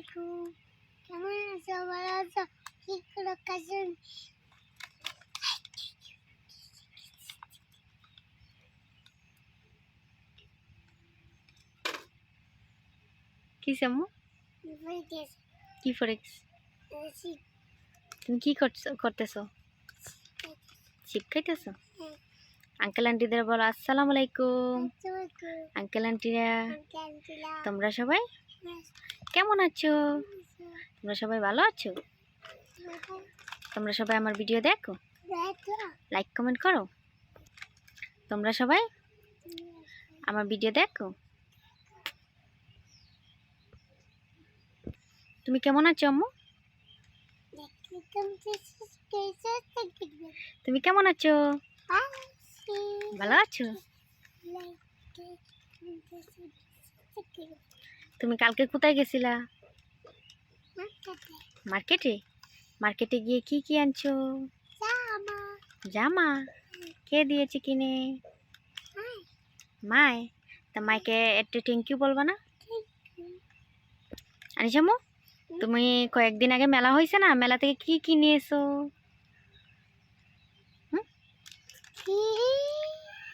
আলাইকুম। কেমন আছো? ভালো আছো? কি করে কি সামু কি ফরেক্স? তুমি কি করছ করতেছো? চিপ খাইতেছো? আঙ্কেল আন্টিদের বলো আসসালামু আলাইকুম। আঙ্কেল আন্টিরা তোমরা সবাই? কেমন আছো? তোমরা সবাই ভালো আছো? তোমরা সবাই আমার ভিডিও দেখো? লাইক কমেন্ট করো? তোমরা সবাই আমার ভিডিও দেখো? তুমি কেমন আছো, আম্মু? তুমি কেমন আছো? ভালো আছো? তুমি কালকে কোথায় গেছিলা? মার্কেটে মার্কেটে গিয়ে কি কি আনছো? জামা। কে দিয়েছে কিনে? মায় তা মাইকে একটু থ্যাংক ইউ বলবা না? আনিসামু তুমি কয়েকদিন আগে মেলা হয়েছে না? মেলা থেকে কি কিনে এসো?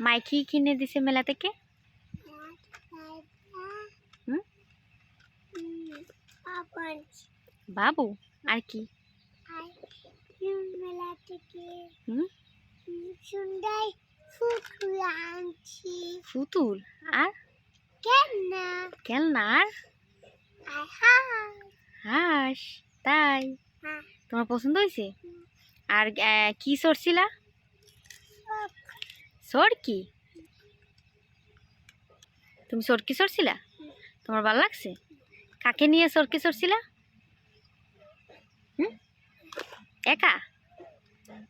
মাই কি কিনে দিছে মেলা থেকে হুম? বাবু আর কি? মেলা থেকে হুম? সুন্দর আনছি। ফুতুল আর? কেন না খেলনা আর হাঁস। তাই? হ্যাঁ। তোমার পছন্দ হয়েছে? আর কি সরছিলা সর। কি? তুমি সরকি সরছিলা তোমার ভালো লাগছে? কাকে নিয়ে সরকি সরছিলা হুম? একা?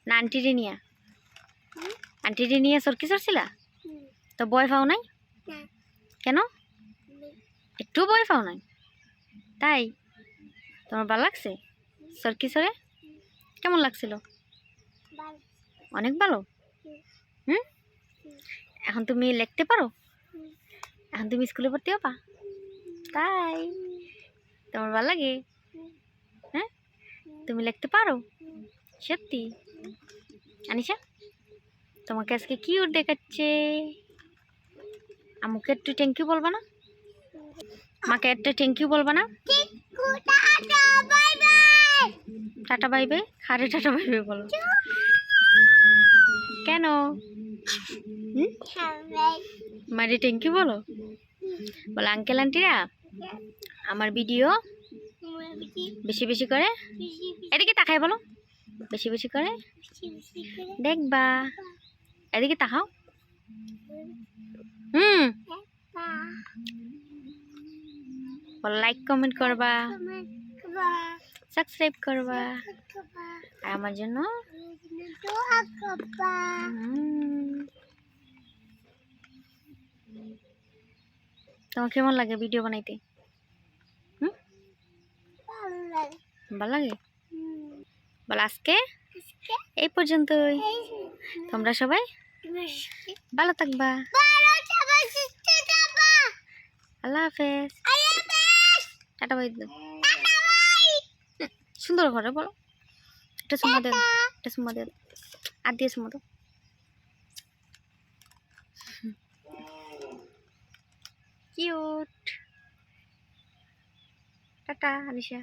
না আন্টিরে নিয়া? আন্টিরে নিয়ে সরকি সরছিলা তো বয় পাও নাই? কেন? একটু বয় পাও নাই? তাই? তোমার ভালো লাগছে? সরকি সরে কেমন লাগছিল? অনেক ভালো? হুম? এখন তুমি লিখতে পারো? এখন তুমি স্কুলে পড়তে পা তাই। তোমার ভালো লাগে? হ্যাঁ? তুমি লিখতে পারো? সত্যি? আনিশা তোমাকে আজকে কি ওর দেখাচ্ছে? আমাকে একটু থ্যাংক ইউ বলবা না? মাকে একটা থ্যাংক ইউ বলবা না? টাটা বাই বাই টাটা বাইবে খারে টাটা বাইবে বলো কেন মারি থ্যাংক ইউ বলো? বলো আঙ্কেল আন্টিরা আমার ভিডিও? বেশি বেশি করে? এদিকে তাকাই বলো। বেশি বেশি করে? দেখবা। এদিকে তাকাও। হুম। লাইক কমেন্ট করবা। সাবস্ক্রাইব করবা। আর আমার জন্য? তোমার কেমন লাগে ভিডিও বানাইতে হুম ভালো লাগে? বলো আজকে? এই পর্যন্তই। তোমরা সবাই? ভালো থাকবা। আল্লাহ হাফেজ। Tata bye. সুন্দর ঘরে বলো। একটা সুমা দেন একটা সুমা দেন। আর দিয়ে সুমা দাও। কিউট। টাটা আনিশা।